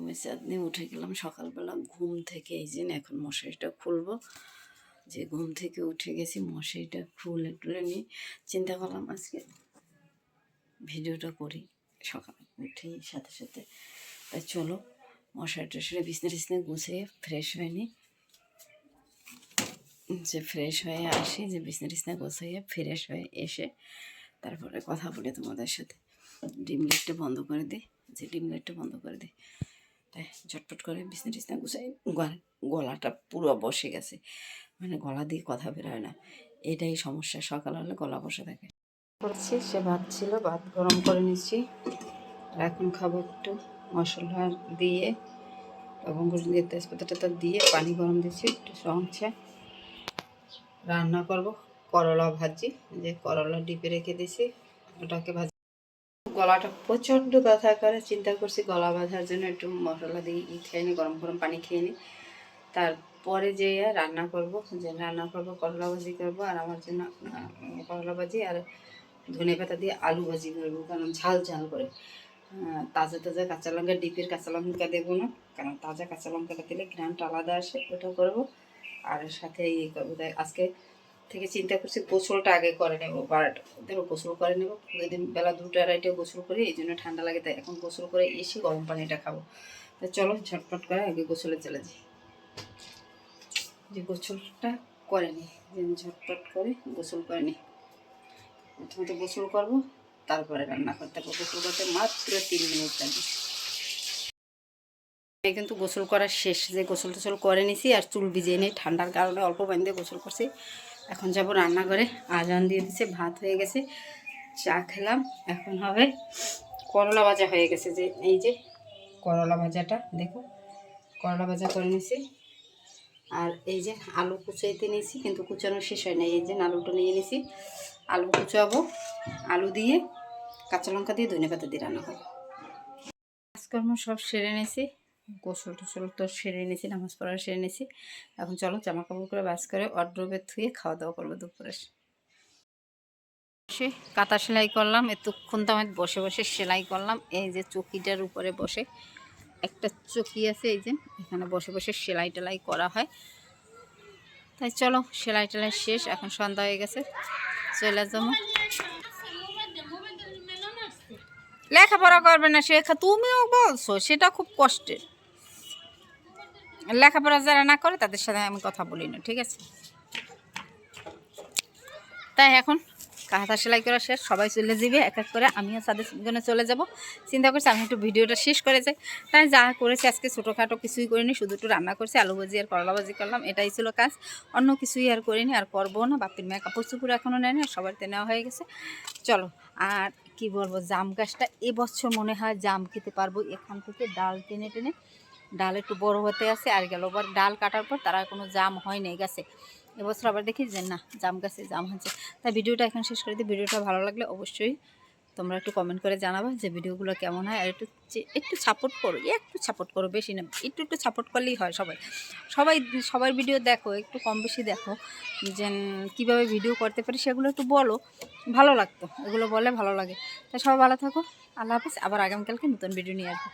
আমি চাঁদনি উঠে গেলাম সকালবেলা, ঘুম থেকে এই যে এখন মশারিটা খুলবো। যে ঘুম থেকে উঠে গেছি, মশারিটা খুলে টুলে নিয়ে চিন্তা করলাম আজকে ভিডিওটা করি। সকালে উঠেই সাথে সাথে তাই চলো মশারি টশারি বিছনা টিছনা গুছিয়ে ফ্রেশ হয়ে নিই। যে ফ্রেশ হয়ে আসি, যে বিছনা টিছনা গুছিয়ে ফ্রেশ হয়ে এসে তারপরে কথা বলি তোমাদের সাথে। ডিম লাইটটা বন্ধ করে দিই, যে ডিম লাইটটা বন্ধ করে দিই। তাই ঝটপট করে বিছনা টিছনা গুছাই গলা- গলাটা পুরো বসে গেছে। মানে গলা দিয়ে কথা বেরোয় না। এটাই সমস্যা, সকাল হলে গলা বসে থাকে। করছি, সে ভাত ছিল, ভাত গরম করে নিচ্ছি আর এখন খাব একটু মশলা দিয়ে লবঙ্গ দিয়ে তেজপাতা টেতা দিয়ে পানি গরম দিচ্ছি একটু সমছে। রান্না করব করলা ভাজি, যে করলা ডিপে রেখে দিছি ওটাকে ভাজি গলাটা প্রচণ্ড ব্যথা করে। চিন্তা করছি গলা বাঁধার জন্য একটু মশলা দিয়ে ই খেয়ে নিই গরম গরম পানি খেয়ে নিই তারপরে যে রান্না করব, যে রান্না করব করলা ভাজি করব, আর আমার জন্য করলা ভাজি আর ধনে পাতা দিয়ে আলু ভাজি করব, কারণ ঝাল ঝাল করে। তাজা তাজা কাঁচা লঙ্কা, ডিপের কাঁচা লঙ্কা দেবো না, কারণ তাজা কাঁচা লঙ্কাটা দিলে ঘ্রানটা আলাদা আসে, ওটা করব। আর সাথে ইয়ে করব, তাই আজকে থেকে চিন্তা করছি গোসলটা আগে করে নেব বারোটা দেখো গোসল করে নেব। প্রতিদিন বেলা দুটো আড়াইটে গোসল করি, এই জন্য ঠান্ডা লাগে, তাই এখন গোসল করে এসে গরম পানিটা খাব। তাই চলো, ঝটপট করে আগে গোসলে চলে যাই। যে গোসলটা করেনি যে ঝটপট করে গোসল করে নিই প্রথমে গোসল করব, তারপরে রান্না করতে হবে গোসল করতে মাত্র তিন মিনিট লাগে কিন্তু গোসল করা শেষ, যে গোসল টোসল করে নিছি আর চুল ভিজিয়ে নিই। ঠান্ডার কারণে অল্প পানি দিয়ে গোসল করছি। এখন যাব রান্নাঘরে। আজান দিয়ে দিছে, ভাত হয়ে গেছে, চা খেলাম। এখন হবে করলা ভাজা হয়ে গেছে যে, এই যে করলা ভাজাটা, দেখো। করলা ভাজা করে নিছি। আর এই যে আলু কুচাইতে নিয়েছি কিন্তু কুচানো শেষ হয় না এই যে আলুটা নিয়ে নিয়েছি আলু কুচাবো। আলু দিয়ে কাঁচা লঙ্কা দিয়ে ধনে পাতা দিয়ে রান্না করব। কাজকর্ম সব সেরে নিয়েছি গোসল টোসল তো সেরে নিয়েছি, নামাজ পড়া সেরে নিয়েছি। এখন চলো জামা কাপড় করে বাস করে অড্রবে ধুয়ে খাওয়া দাওয়া করব দুপুরে। বসে কাঁথা সেলাই করলাম, এতক্ষণ তো আমি বসে বসে সেলাই করলাম। এই যে চকিটার উপরে বসে, একটা চকি আছে এই যে, এখানে বসে বসে সেলাই টেলাই করা হয়। তাই চলো সেলাই টেলাই শেষ, এখন সন্ধ্যা হয়ে গেছে, চলে যাব। লেখাপড়া করবে না শেখা তুমিও বলছো, সেটা খুব কষ্টের। লেখাপড়া যারা না করে, তাদের সাথে আমি কথা বলি না, ঠিক আছে? তাই এখন কাঁথা সেলাই করা শেষ, সবাই চলে যাবে, এক এক করে আমিও সাদের জন্য চলে যাব। চিন্তা করছি আমি একটু ভিডিওটা শেষ করে যাই। তাই যা করেছি, আজকে ছোটোখাটো কিছুই করিনি, শুধু একটু রান্না করছি, আলু ভাজি আর করলা ভাজি করলাম, এটাই ছিল কাজ। অন্য কিছুই আর করিনি, আর করব না, বাপির মেয়ে কাপড় চুপুর এখনও নেয়নি আর সবারতে নেওয়া হয়ে গেছে। চলো, আর কি বলব, জাম গাছটা এবছর মনে হয় জাম খেতে পারব, এখান থেকে ডাল টেনে টেনে ডাল একটু বড় হতে আছে, আর গেল আবার ডাল কাটার পর তারা কোনো জাম হয় নাই গাছে। এবছর আবার দেখি যে না, জাম গাছে জাম হয়েছে। তাই ভিডিওটা এখন শেষ করে দিই। ভিডিওটা ভালো লাগলে অবশ্যই তোমরা একটু কমেন্ট করে জানাবে যে ভিডিওগুলো কেমন হয়, আর একটু একটু সাপোর্ট করো, একটু সাপোর্ট করো বেশি না, একটু একটু সাপোর্ট করলেই হয় সবাই। সবাই, সবার ভিডিও দেখো, একটু কম বেশি দেখো, যে কীভাবে ভিডিও করতে পারি সেগুলো একটু বলো। ভালো লাগতো, এগুলো বলে ভালো লাগে। তাই সবাই ভালো থাকো, আল্লাহ হাফিজ, আবার আগামীকালকে নতুন ভিডিও নিয়ে আসব।